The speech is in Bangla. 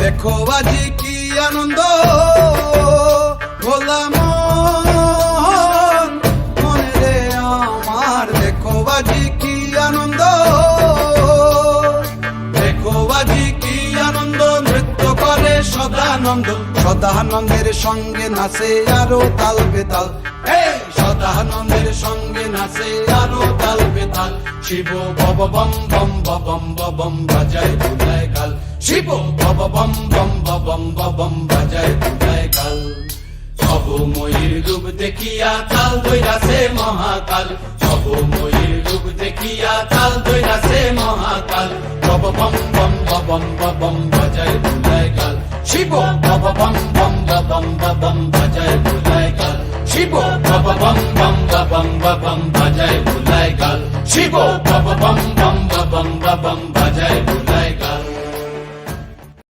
দেখো আজি কি আনন্দ রে আমার, দেখো আজি কি আনন্দ। দেখো আজি কি আনন্দ, নৃত্য করে সদানন্দ। সদানন্দের সঙ্গে নাচে আরও তাল বেতাল। সদানন্দের সঙ্গে নাচে আরও তাল বেতাল। শিব, বব বম বম বম বম বাজায় কাল। শিব, বব বম বম বম বম বাজায় কাল। সব ময়ূর রূপ দেখিয়া তাল দৈরাসে মহাকাল। সব ময়ূর রূপ দেখিয়া তাল মহাকাল। বব বম বম বম বম কাল। শিব, বব বম বম বম বম কাল শিব বব বম বম বম বম বাজায় বুলায় কাল শিব বব বম বম বম বম বাজায় বুলায় কাল